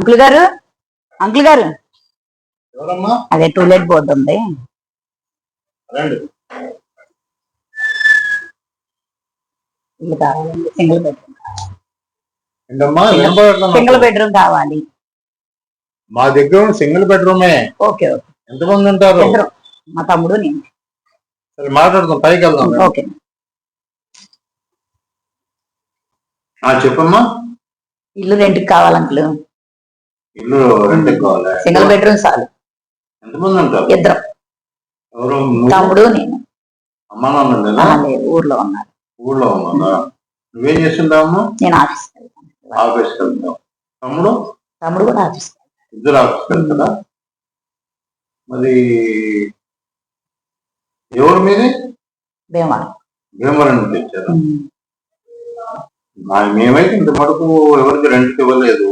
Uncle గారు? Uncle గారు? అదే టూలెట్ బోర్డు ఉంది. ఇల్లు కావాలండి. సింగిల్ బెడ్రూమ్ సింగిల్ కావాలి. మా దగ్గర సింగిల్ బెడ్రూమే. Okay okay. ఎంతమంది ఉంటారు? మా తమ్ముడు నేను. సరే మాట్లాడదాం పైకి వెళ్దాం. ఓకే. చెప్పమ్మా. ఇల్లు రెంట్కి కావాలి అంకుల్. ఇల్లు రెంట్ కావాలి? సింగిల్ బెడ్రూమ్ చాలు. ఎంతమంది ఉంటారు? ఇద్దరు. ఎవరు? తమ్ముడు నేను. అమ్మా నాన్న ఊర్లో ఉన్నారు. ఊళ్ళో ఉన్నారా? నువ్వేం చేస్తుంటావమ్మా నేను ఆఫీస్ వెళ్తావు. తమ్ముడు? తమ్ముడు కూడా ఆఫీస్ ఇద్దరు ఆఫీస్కి వెళ్తారా? మరి ఎవరు మీది? భీమవరం. భీమవరం నుంచి వచ్చారు? మేమైతే ఇంత మటుకు ఎవరికి రెంట్కి ఇవ్వలేదు.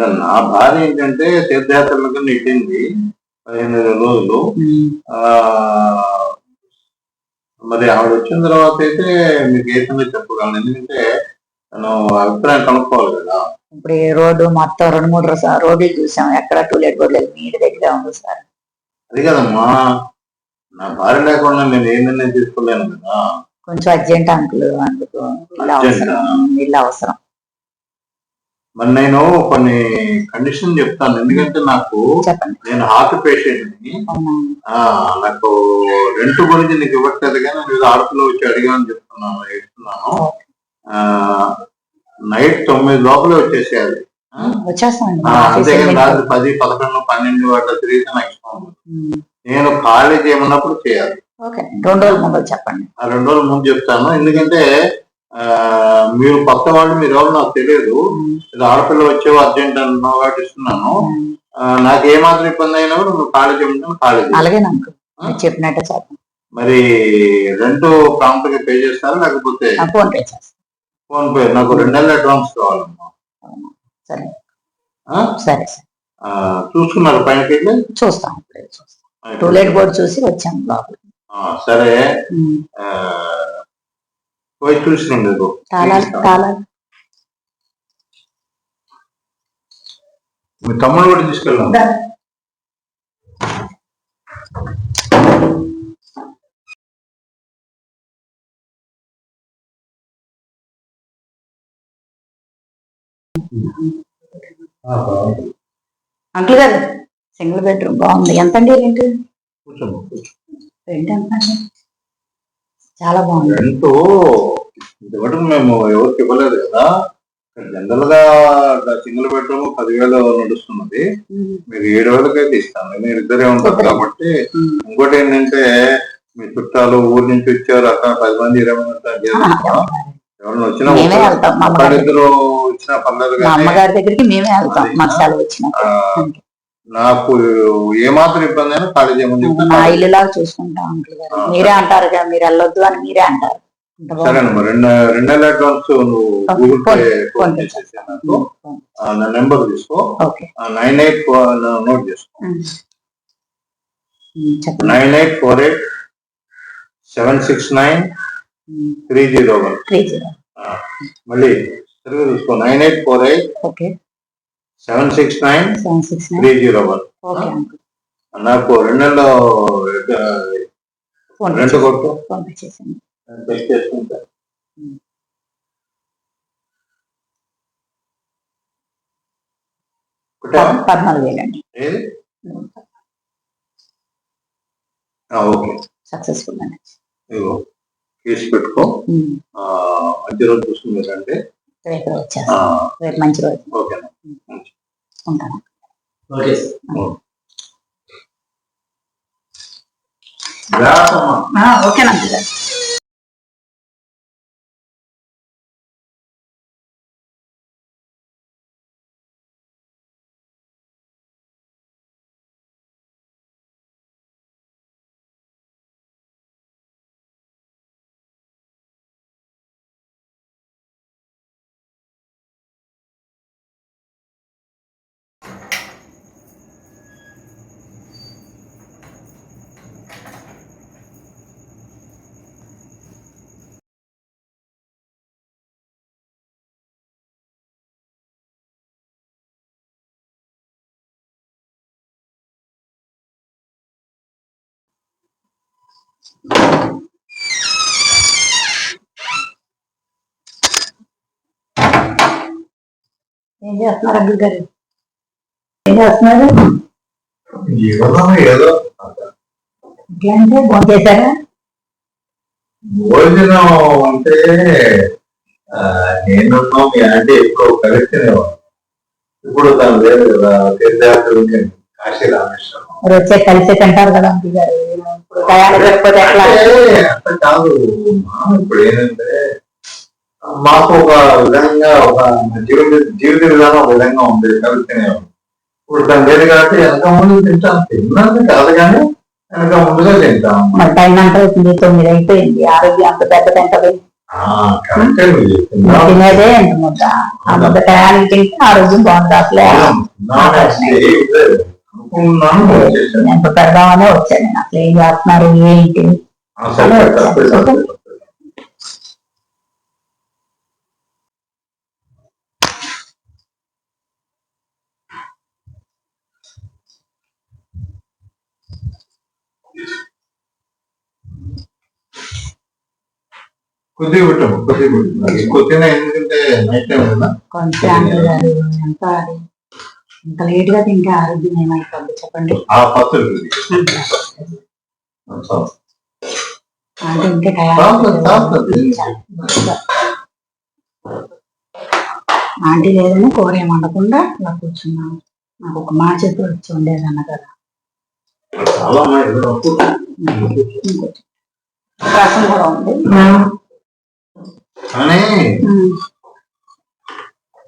నా భార్య ఏంటంటే తీర్థయాత్రలకు నెట్టింది పదిహేను రోజులు. మరి ఆవిడ వచ్చిన తర్వాత అయితే మీకు ఏ సంగతి చెప్పగలను? ఎందుకంటే తను అభిప్రాయం కనుక్కోవాలి కదా. ఇప్పుడు రోడ్డు మొత్తం రెండు మూడు రోడ్లు చూసాం. ఎక్కడ టూలెట్ బోర్డు లేదు. నీటి దగ్గర ఉంది సార్. అది కదమ్మా. నా భార్య లేకుండా నేను ఏ నిర్ణయం తీసుకోలేను కదా. కొంచెం అర్జెంట్ అంకుల్ అందుకు ఇల్లు అవసరం. ఇల్లు అవసరం. మరి నేను కొన్ని కండిషన్ చెప్తాను. ఎందుకంటే నాకు నేను హార్ట్ పేషెంట్ని నాకు రెంట్ గురించి నీకు ఇవ్వట్లేదు కానీ నేను ఆడపిల్ల వచ్చి అడిగాను చెప్తున్నాను ఇస్తున్నాను ఆ, నైట్ తొమ్మిది లోపల వచ్చేసేయాలి. అంతేగాని రాత్రి పది పదకొండు పన్నెండు అట్లా తిరిగితే నాకు ఇష్టం నేను ఖాళీ చేయమన్నప్పుడు చేయాలి. రెండు రోజుల ముందు చెప్పండి. ఆ రెండు రోజుల ముందు చెప్తాను. ఎందుకంటే మీరు కొత్త వాళ్ళు మీరు ఎవరు నాకు తెలియదు. ఆడపిల్ల వచ్చేవో అర్జెంట్ అంటున్నావు కాబట్టి ఇస్తున్నాను నాకు ఏ మాత్రం ఇబ్బంది అయినా కూడా నువ్వు. అలాగే అంకుల్ మీరు చెప్పినట్టే చేస్తాం మరి రెంట్ ప్రాంప్ట్ పే చేస్తారా లేకపోతే ఫోన్ పే ఫోన్ పే? నాకు రెండు నెలల అడ్వాన్స్ కావాలమ్మా. సరే? సరే చూసుకున్నారు పైనకి చూస్తాం టూలెట్ బోర్డు చూసి వచ్చాం లోపల సరే. పోయి. తాళాలు తాళాలు మీ తమ్ముడు కూడా తీసుకెళ్ళాం అంకుల్ గారు సింగిల్ బెడ్రూమ్ బాగుంది. ఎంత అండి రెంట్. రెంట్ ఎంత అండి? చాలా బాగుంది. రెంట్ ఇంతవరకు మేము ఎవరికి ఇవ్వలేదు కదా. జనరల్గా సింగిల్ బెడ్రూమ్ పదివేలు నడుస్తున్నది. మీరు ఏడు వేలకి అయితే ఇస్తాను మీరు ఇద్దరే ఉంటారు. కాబట్టి. ఇంకోటి ఏంటంటే మీ చుట్టాలు ఊరు నుంచి వచ్చారు అక్కడ పది మంది ఇరవై మంది. ఎవరైనా వచ్చినా ఒకరిద్దరు వచ్చినా పర్లేదు అమ్మగారి దగ్గరికి మేమే వెళ్తాం. ఆ, నాకు ఏమాత్రం ఇబ్బంది అయినా ఖాళీ చేయమని మా ఇల్లు లాగా చూసుకుంటాం అంకుల్ గారు. మీరే అంటారు కదా మీరు వెళ్ళొద్దు అని మీరే అంటారు. బాగుంది. సరేనమ్మా రెండు రెండు నెలల అడ్వాన్స్ నువ్వు గూగుల్ పే ఫోన్- చేసేసి నాకు నా నెంబర్ తీసుకో. నైన్ ఎయిట్ నోట్ చేసుకో nine eight four eight seven six nine three zero one మళ్ళీ సరిగ్గా చూసుకో. Nine eight four eight okay. Seven six nine seven six three zero one okay uncle నాకు రెండు నెలలు రెండు కొట్టు. ఫోన్ పే చేసింది చెక్ చేసుకుంటా. ఒకటా? పద్నాలుగు వేలండి. ఓకే. సక్సెస్ఫుల్ అండి పెట్టుకో. మంచి రోజు చూసుకుంటారంటే రేపు వచ్చేస్తాం రేపు మంచి రోజు. ఓకేనా ఉంటాను. ఓకే. ఏం చేస్తున్నారు గారు? ఏం చేస్తున్నారు? ఏదో అంటే ఫోన్ చేశారా? భోజనం అంటే నేను మీ ఆంటీ ఎక్కువ కలిసినేవాడు ఇప్పుడు తను లేదు కదా రామేశ్వరం మీరు వచ్చే కలిసి తింటారు కదా ఇప్పుడు ఏంటంటే మాకు ఒక విధంగా ఒక జీవిత జీవిత విధానం ఒక విధంగా ఉంది కలిసినేవాడు ఇప్పుడు తను లేదు కాబట్టి వెనక ముందు తింటాం. తిన్నాను కాదు కానీ వెనక ముందుగా తింటాం. టైం అంతా అవుతుంది తొమ్మిది అయిపోయింది. ఆరోగ్యం అంత పెద్ద తింటది ఆ, కరెక్టే నువ్వు చెప్తున్నావు. తినేదే ఎంత ముద్ద ఆ ముద్ద టయానికి తింటే ఆరోగ్యం బాగుంటుంది అసలే. తిన్నాను అసలు ఏం లేదు. అనుకున్నాను వచ్చేసాను. ఎంత పెడదామనే వచ్చాను నేను అసలు ఏం చేస్తున్నారు ఏంటి అసలు తప్పే తప్పే తప్పే. కొద్దిగా పెట్టము కొద్దిగా పెట్టము ఎక్కువ తిన ఎందుకంటే నైట్ టైం కదా ఇంత లేట్గా తింటే ఆరోగ్యం ఏమైపోద్ది చెప్పండి? అంటే ఇంకా. ఆంటీ లేదని కూర ఏం వండకుండా ఇలా కూర్చున్నాను నాకు ఒక మాట చెప్పి వచ్చి ఉండేదన్న కదా. చాలా ఉన్నాయి ఏదో అనుకుంటా. ఇంకొంచెం రసం కూడా ఉంది.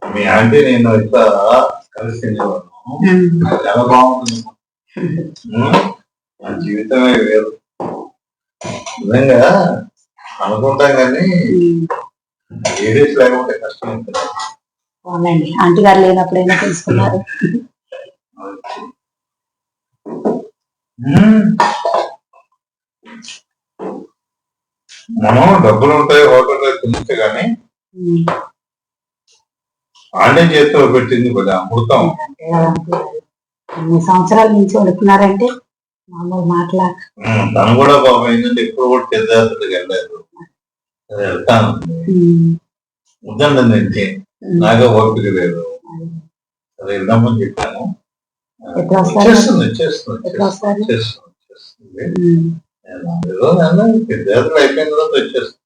మీ ఆంటీ నేను ఇట్లా కలిసి తినేవాళ్ళం ఉమ్, చాలా బాగుంటుంది. నా జీవితమే వేరు. నిజంగా అనుకుంటాం కానీ. లేడీస్ లేకపోతే కష్టం ఉంటుంది. అవునండి. ఆంటీ గారు లేనప్పుడైనా తెలుసుకున్నారు. మనం డబ్బులు ఉంటాయి హోటల్లో తినచ్చు కానీ ఆంటీ చేతిలో పెట్టింది అమృతం. కదా. ఇన్ని సంవత్సరాల నుంచి వండుకున్నారంటే మామూలు మాటలా. తను కూడా పాపం ఏంటంటే ఎప్పుడు కూడా తీర్థయాత్రలకు వెళ్ళలేదు. వెళ్తాను. వద్దండి నేను. నాకే ఓపిక లేదు. అది వెళ్దామని చెప్పాను. వస్తారు? చేస్తుంది చేస్తుంది తీర్థయాత్రలు అయిపోయిన తర్వాత వచ్చేస్తుంది.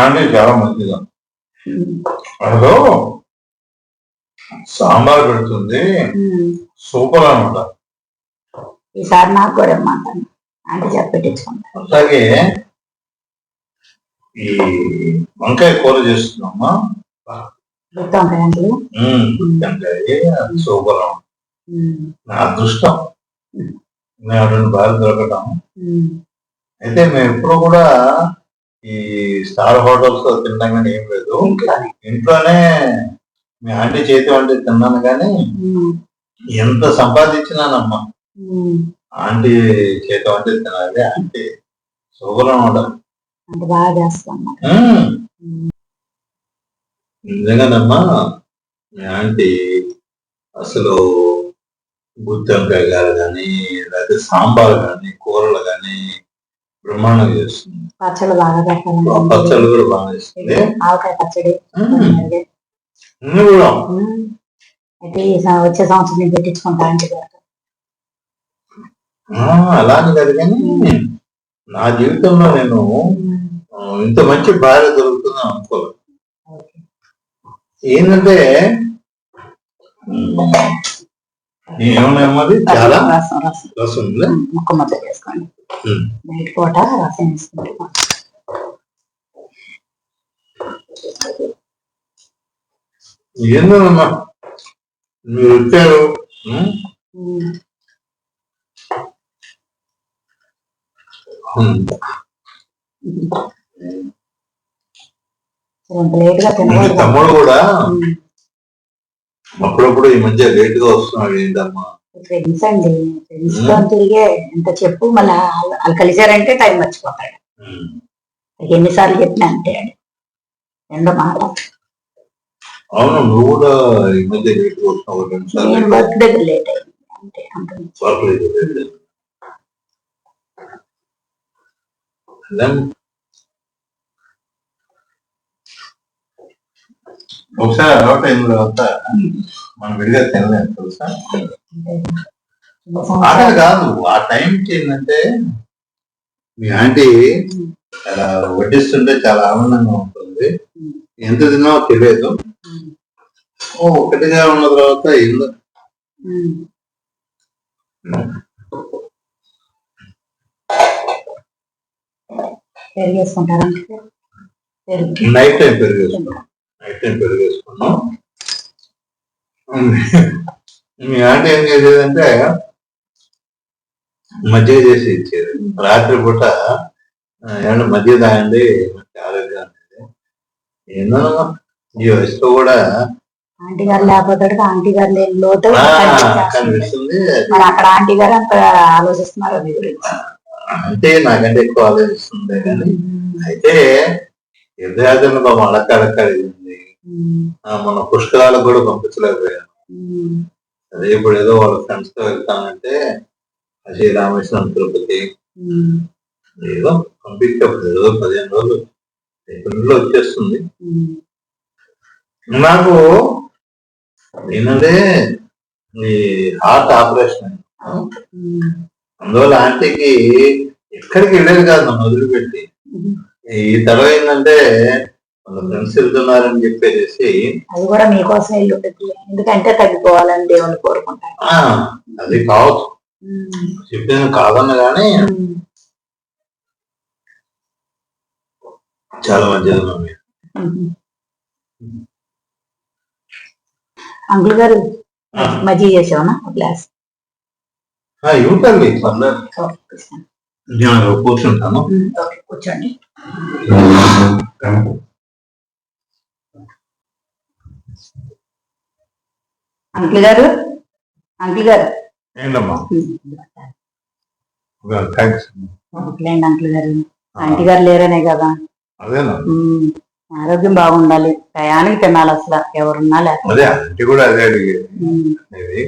ఆంటీ చాలా మంచిదా. ఉమ్, అదో సాంబార్ పెడుతుంది. సూపర్ అనమాట ఈసారి నాకు కూడా అట్లాగే ఈ వంకాయ కూర చేస్తున్నామా? సూపర్ నా అదృష్టం. నేను బాగా దొరకటం. అయితే మేము ఎప్పుడు కూడా ఈ స్టార్ హోటల్స్లో తినడం కానీ ఏం లేదు. ఇంట్లోనే మీ ఆంటీ చేతి వంటి తిన్నాను కానీ ఎంత సంపాదించినానమ్మా. ఆంటీ చేతి వంటి తినాలి ఆంటీ చేస్తాను ఉమ్. నిజంగానమ్మా మీ ఆంటీ అసలు గుత్తొంకాయ గారు కానీ లేకపోతే సాంబార్ కానీ కూరలు కానీ బ్రహ్మాండంగా చేస్తుంది. పచ్చళ్ళు బాగా పచ్చళ్ళు కూడా బాగా చేస్తుంది. ఆవకాయ పచ్చడి. అన్ని కూడా. అయితే వచ్చే సంవత్సరం నేను పెట్టించుకుంటా అలానే కాదు కానీ నా జీవితంలో నేను ఇంత మంచి భార్య దొరుకుతుందని అనుకోలేదు. ఏంటంటే ఏమన్నది? చాలా రసం ముక్క ముద్ద చేసుకోండి. నైట్ పూట రసం వేసుకుంటే. ఏందమ్మా మీరు వచ్చారు తమ్ముడు కూడా. అప్పుడప్పుడు ఈ మధ్య లేట్గా వస్తున్నాడు ఏంటమ్మా ఫ్రెండ్స్ అండి ఫ్రెండ్స్తో తిరిగే ఎంత చెప్పు మళ్ళీ వాళ్ళు కలిసారంటే టైం మర్చిపోతాడు. ఎన్నిసార్లు చెప్పినా ఆడు. రెండో మాట? అవును నువ్వు కూడా ఈ మధ్య లేట్ వస్తున్నావు నేను వర్క్ దగ్గర లేట్ అయింది అంతే వర్క్ లేదు Then, ఒకసారి అలవాటు అయిన తర్వాత మనం విడిగా తినలేము తెలుసా? ఆకలి కాదు ఆ టైంకి ఏంటంటే మీ ఆంటీ అలా వడ్డిస్తుంటే చాలా ఆనందంగా ఉంటుంది. ఎంత తిన్నావో తెలియదు. ఓ ఒకటిగా ఉన్న తర్వాత ఇల్లు. పెరిగేసుకుంటారంటే పెరుగు నైట్ టైం పెరిగేసుకున్నాం నైట్ టైం పెరిగేసుకున్నాం. మీ ఆంటీ ఏం చేసేదంటే మజ్జిగ చేసి ఇచ్చేది. రాత్రి పూట ఏమన్నా మజ్జిగ తాగండి మంచి ఆరోగ్యం అనేది. ఏందో ఈ వయసులో కూడా ఆంటీ గారు లేకపోతే ఆంటీ గారు లేని లోటు. కనిపిస్తుంది. మరి అక్కడ ఆంటీ గారు అంత ఆలోచిస్తున్నారు మీ గురించి. అంటే నాకంటే ఎక్కువ ఆలోచిస్తుంది కానీ అయితే పాపం అడక్కడక్కడింది ఉమ్, మన పుష్కరాలకు కూడా పంపించలేకపోయాను. అదే ఇప్పుడు ఏదో వాళ్ళ ఫ్రెండ్స్తో వెళ్తానంటే అజయ్ రామేశ్వరం తిరుపతి. ఏదో పంపించే పది రోజులు పదిహేను రోజులు. ఎప్పుడు వచ్చేస్తుంది. నాకు ఏంటంటే ఈ హార్ట్ ఆపరేషన్ అందువల్ల ఆంటీకి ఎక్కడికి వెళ్ళేది కాదు నన్ను వదిలిపెట్టి. ఈ తరం ఏంటంటే వాళ్ళ ఫ్రెండ్స్ వెళ్తున్నారని చెప్పేసి అది కూడా మీకోసం ఇల్లు ఉంటుంది ఎందుకంటే తగ్గిపోవాలని దేవుని కోరుకుంటారు. ఆ అది కావచ్చు. ఉమ్, చెప్పింది కాదన్న కానీ చాలా మంచిది మమ్మీ. అంకుల్ గారు మజ్జిగ చేసావనా గ్లాస్. ఇవ్వండి పర్లేదు. నేను కూర్చుంటాను. కూర్చోండి. అంకుల్ గారు? అంకుల్ గారు? ఓకేలేండి అంకుల్ గారు. ఆంటీ గారు లేరనే కదా. ఆరోగ్యం బాగుండాలి. టయానికి తినాలి అసలు. ఎవరున్నా లేక అదే ఆంటీ కూడా అదే అడిగేది. ఉమ్, ఇది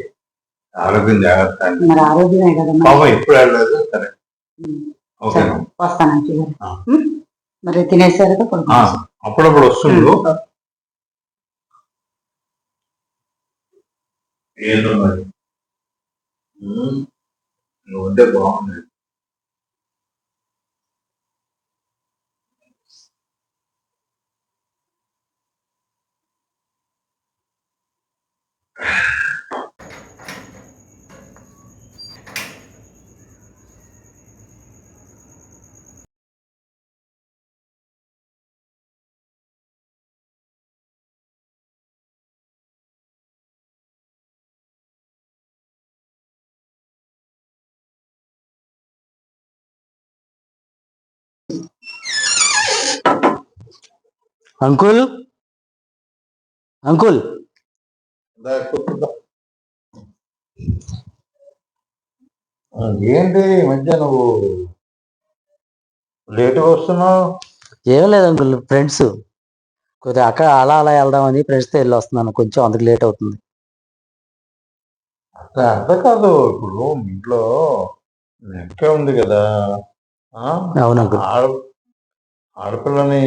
ఆరోగ్యం జాగ్రత్త మరి ఆరోగ్యమే కదా. పాపం ఇప్పుడు వస్తాను మరి తినేసారు. అప్పుడప్పుడు వస్తుండు. ఉమ్, ఏంటో మరి? నువ్వు ఉంటే బాగుంది. అంకుల్? అంకుల్? ఏంటి ఈ మధ్య నువ్వు లేటుగా వస్తున్నావు? ఏం లేదు అంకుల్ ఫ్రెండ్స్. కొద్దిగా అక్కడ అలా అలా వెళ్దామని ఫ్రెండ్స్తో వెళ్ళి వస్తున్నాను. కొంచెం అందుకు లేట్ అవుతుంది. అట్లా అర్థం కాదు. ఇప్పుడు మీ ఇంట్లో ఉంది కదా? అవును అంకుల్. ఆడ ఆడపిల్లని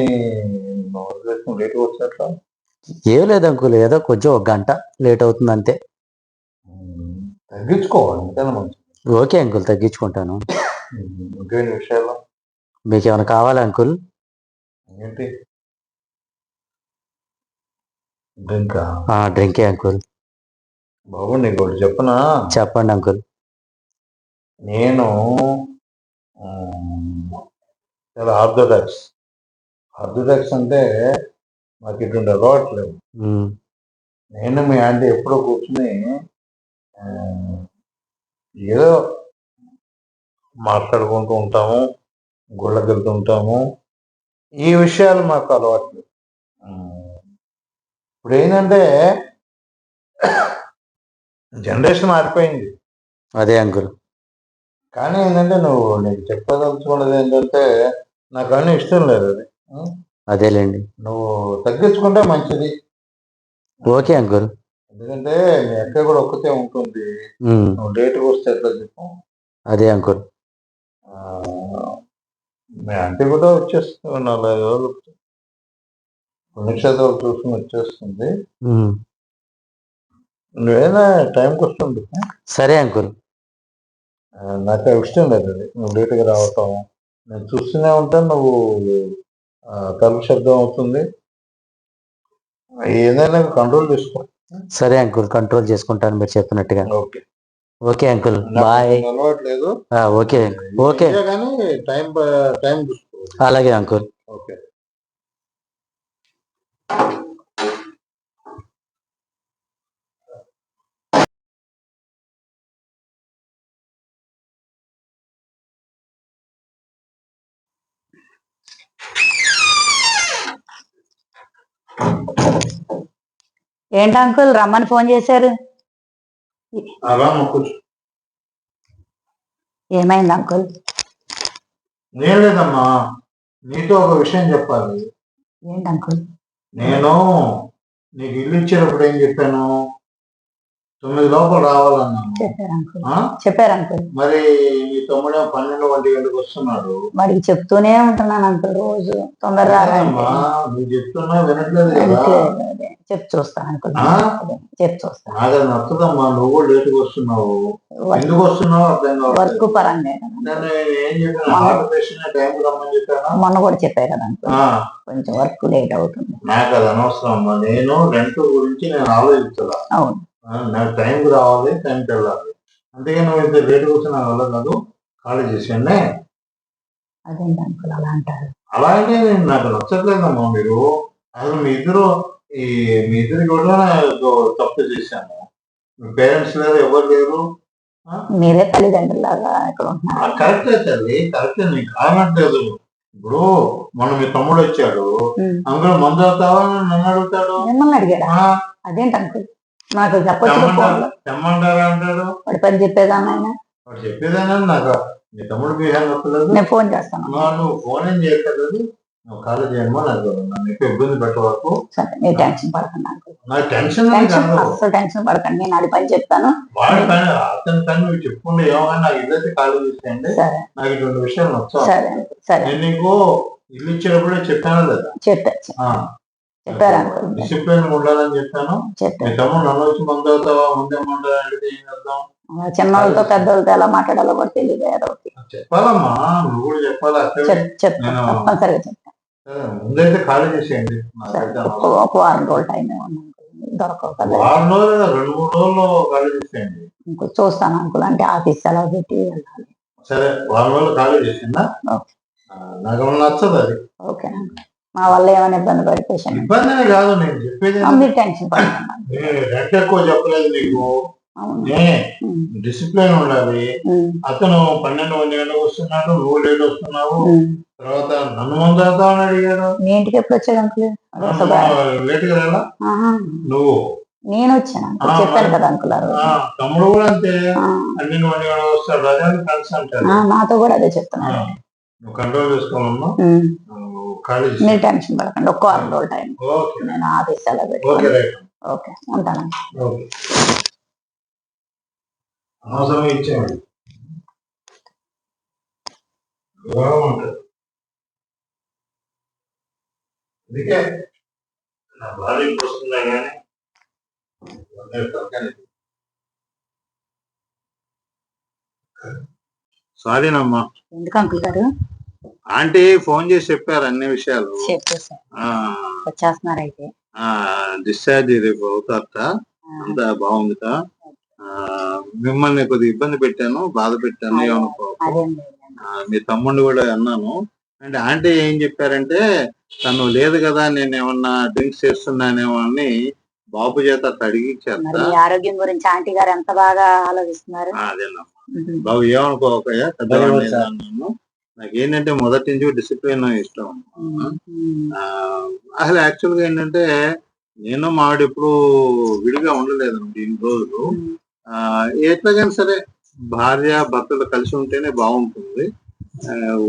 వచ్చినట్లా? ఏం లేదు అంకుల్ ఏదో కొంచెం ఒక గంట లేట్ అవుతుంది అంతే. తగ్గించుకోవాలి ఓకే అంకుల్ తగ్గించుకుంటాను. ఇంకేంటి విషయాలు? మీకు ఏమైనా కావాలా అంకుల్? ఏంటి? ఆ డ్రింకే అంకుల్. బాబు నీకు ఒకటి చెప్పనా? చెప్పండి అంకుల్. నేను చాలా ఆర్థోడాక్స్. ఆర్థోడాక్స్ అంటే మాకు ఇటువంటి అలవాటు లేవు నేను మీ ఆంటీ ఎప్పుడో కూర్చుని ఏదో మాట్లాడుకుంటూ ఉంటాము గుళ్ళకి వెళ్తూ ఉంటాము. ఈ విషయాలు మాకు అలవాట్లు ఇప్పుడు ఏంటంటే జనరేషన్ మారిపోయింది. అదే అంకుల్. కానీ ఏంటంటే నువ్వు నీకు చెప్పదలుచుకున్నది ఏంటంటే నాకు అన్నీ ఇష్టం లేదు అది? అదేలేండి. నువ్వు తగ్గించుకుంటే మంచిది. Okay uncle. ఎందుకంటే మీ అక్క కూడా ఒక్కతే ఉంటుంది. ఉమ్, నువ్వు లేట్గా వస్తే ఎట్లా చెప్పు. అదే అంకుల్. ఆ, మీ ఆంటీ కూడా వచ్చేస్తుంది నలభై రోజులు పుణ్యక్షేత్రాలు చూసుకుని వచ్చేస్తుంది. ఉమ్, నువ్వేనా టైంకి వస్తుంది? సరే అంకుల్. ఆ, నాకు ఆ ఇష్టం లేదు అది. నువ్వు లేట్గా రావటం. నేను చూస్తూనే ఉంటాను నువ్వు తలుపు శబ్దం అవుతుంది. ఏదైనా కంట్రోల్ చేసుకో సరే అంకుల్ కంట్రోల్ చేసుకుంటాను మీరు చెప్పినట్టుగా. ఓకే. Okay uncle bye. అలవాట్లేదు. ఓకే. ఓకే. కానీ టైం టైం అలాగే అంకుల్. ఓకే. ఏంటి అంకుల్ రమ్మని ఫోన్ చేశారు? ఏమైంది అంకుల్? నేను లేదమ్మా నీతో ఒక విషయం చెప్పాలి. ఏంటి అంకుల్? నేను నీకు ఇల్లు ఇచ్చేటప్పుడు ఏం చెప్పాను? తొమ్మిది లోపల రావాలన్నాను చెప్పారు అంకుల్. మరి నీ తమ్ముడే పన్నెండు ఒంటి గంటకు వస్తున్నాడు. వాడికి చెప్తూనే ఉంటున్నాను అంకుల్ రోజు. తొందర రారా అంటే. అమ్మా, నువ్వు చెప్తున్నా వినట్లేదు. చెప్పు చూస్తాను అంకుల్. చెప్పు చూస్తాను అది నచ్చదమ్మా నువ్వు లేటుగా వస్తున్నావు. ఎందుకు వస్తున్నావు అర్థం వర్క్ పరంగా. నేను ఏం చెప్పాను మొన్న కూడా చెప్పారు కదా కొంచెం వర్క్ లేట్ అవుతుంది. నాకు అది అనవసరం అమ్మా. నేను రెంట్ గురించి నేను ఆలోచిస్తున్నా అవును. నాకు టైంకి రావాలి టైంకి వెళ్ళాలి అందుకే నువ్వు ఇంత లేట్గా వచ్చి నాకు వల్ల కాదు ఖాళీ అదేంటి అంకుల్ అలా అంటారు? అలాగే నేను నాకు నచ్చట్లేదమ్మా మీరు. అసలు మీ ఇద్దరు ఈ మీ ఇద్దరికి కూడా తప్పు చేశాను. మీ పేరెంట్స్ లేరు ఎవరు లేరు? మీరే ఇక్కడ ఉంటున్నారు. కరెక్టే తల్లి కరెక్టే నీకు కానట్లేదు. ఇప్పుడు మొన్న మీ తమ్ముడు వచ్చాడు. అందులో మందు అవుతావా నన్ను అడుగుతాడు? మిమ్మల్ని అడిగాడా? అదేంటి అంకుల్ నాకు చెప్పొచ్చు వాడి పని చెప్పేదాన్ని ఆయన. వాడు చెప్పేదానా నాకు మీ తమ్ముడు బిహేవ్ నేను ఫోన్ చేస్తాను. నువ్వు ఫోన్ ఏం చేయట్లేదు నువ్వు చేయమో నాకు ఇబ్బంది పెట్టవరకు సరే టెన్షన్ పడకండి టెన్షన్ అని టెన్షన్ పడకండి. నేను అది పని చెప్తాను. వాడి పని అతని పని నువ్వు చెప్పుకుంటే ఏమో కానీ నాకు చేసేయండి ఇటువంటి విషయాలు నచ్చావు. సరే నేను నీకు ఇల్లు ఇచ్చేటప్పుడే చెప్పాను లేదా చెప్పారు చెప్పారు డిసిప్లిన్ ఉండాలని చెప్పాను. చిన్నవాళ్ళతో పెద్దవాళ్ళతో ఎలా మాట్లాడాలో కూడా తెలియదు ఏదో చెప్పాలమ్మా నువ్వు కూడా చెప్పాలి చెప్తాను తప్పనిసరిగా ఒక వారం రోజులు టైం దొరకవు కదా. ఇంకో చూస్తాను అంకుల్ అంటే ఆఫీస్ సెలవు పెట్టి వెళ్ళాలి. సరే వారం రోజులు ఖాళీ చేసిందా నాకు నచ్చదు అది. ఓకే మా వల్ల ఏమైనా ఇబ్బంది పడి పేషెంట్ ఇబ్బంది కాదు నేను చెప్పేది మీరు టెన్షన్ పడకండి నేను రెంట్ ఎక్కువ చెప్పలేదు నీకు. డిసిప్లిన్ ఉండాలి. అతను పన్నెండు మంది గంటలకు వస్తున్నాడు నువ్వు లేట్ వస్తున్నావు. తర్వాత నన్ను మందు అవుతావు అడిగాడు. మీ ఇంటికి ఎప్పుడు వచ్చాడు అంకుల్? లేట్ కదా నువ్వు? నేను వచ్చాను చెప్పాను కదా అంకుల్ తమ్ముడు కూడా అంతే. మంది గంటలకు వస్తాడు. అదే ఫ్రెండ్స్ అంటాడు. నాతో కూడా అదే చెప్తున్నాను మీరు టెన్షన్ పడకండి ఒక్క వారం రోజులు టైం. ఓకే. నేను ఆఫీస్ సెలవు ఓకే పెట్టి రైట్. ఓకే. ఉంటాను. ఓకే. అనవసరం ఇచ్చేవాడు దూరం ఉంటుంది. అందుకే నా భార్య ఇప్పుడు వస్తుందా కానీ అందరి తరకాలి సారీనమ్మా ఎందుకు అంకుల్ గారు? ఆంటీ ఫోన్ చేసి చెప్పారు అన్ని విషయాలు. వచ్చేస్తున్నారు అయితే డిశ్చార్జ్ రేపు అవుతారట. అంతా బాగుందిట. ఆ మిమ్మల్ని కొద్దిగా ఇబ్బంది పెట్టాను బాధ పెట్టాను ఏమనుకో మీ తమ్ముడిని కూడా అన్నాను. అంటే ఆంటీ ఏం చెప్పారంటే తను లేదు కదా నేను ఏమన్నా డ్రింక్స్ చేస్తున్నానేమో అని బాబు చేత మీ ఆరోగ్యం గురించి ఆంటీ గారు ఎంత బాగా ఆలోచిస్తున్నారు. బాబు ఏమనుకోకయ్యా పెద్దవాడిని నాకు ఏంటంటే మొదటి నుంచి డిసిప్లిన్ ఇష్టం. అసలు యాక్చువల్గా ఏంటంటే నేను మావిడ ఎప్పుడు విడిగా ఉండలేదు ఇన్ని రోజులు. ఎట్లాగైనా సరే భార్య భర్తలు కలిసి ఉంటేనే బాగుంటుంది.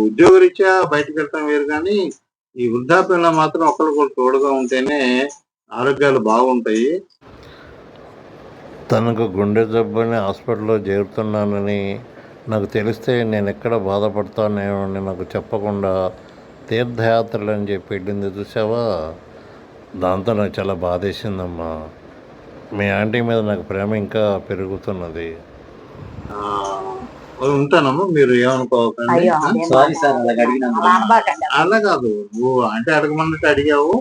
ఉద్యోగరీత్యా బయటకు వెళ్తాం వేరు కానీ ఈ వృద్ధాప్యంలో మాత్రం ఒకరికొకరు తోడుగా ఉంటేనే ఆరోగ్యాలు బాగుంటాయి. తనకు గుండె జబ్బని హాస్పిటల్లో చేరుతున్నానని నాకు తెలిస్తే నేను ఎక్కడ బాధపడతానేమో అని నాకు చెప్పకుండా తీర్థయాత్రలు అని చెప్పి వెళ్ళింది చూసావా? దాంతో నాకు చాలా బాధేసిందమ్మా. మీ ఆంటీ మీద నాకు ప్రేమ ఇంకా పెరుగుతున్నది. ఉంటానమ్మా మీరు ఏమనుకోకండి. సారీ. సార్. అలా కాదు. నువ్వు అంటే అడగమన్నట్టు అడిగావు.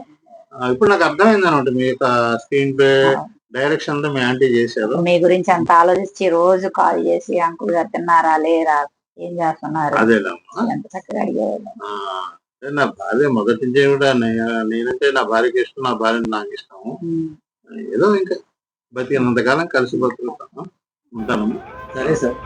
ఇప్పుడు నాకు అర్థమైంది అనమాట మీ యొక్క స్క్రీన్ ప్లే డైరెక్షన్తో మీ ఆంటీ చేశారు మీ గురించి అంత ఆలోచించి రోజు కాల్ చేసి అంకుల్ గారు తిన్నారా లేరా ఏం చేస్తున్నారు? అదేలేమ్మా. ఎంత చక్కగా అడిగేవాళ్ళు. ఆ, అదే నా భార్య మొదటి నుంచే కూడా నేనంటే నా భార్యకి ఇష్టం నా భార్య నాకు ఇష్టము ఉమ్. ఏదో ఇంకా బతికినంతకాలం కలిసి బతుకుతాను ఉంటాను. సరే సార్.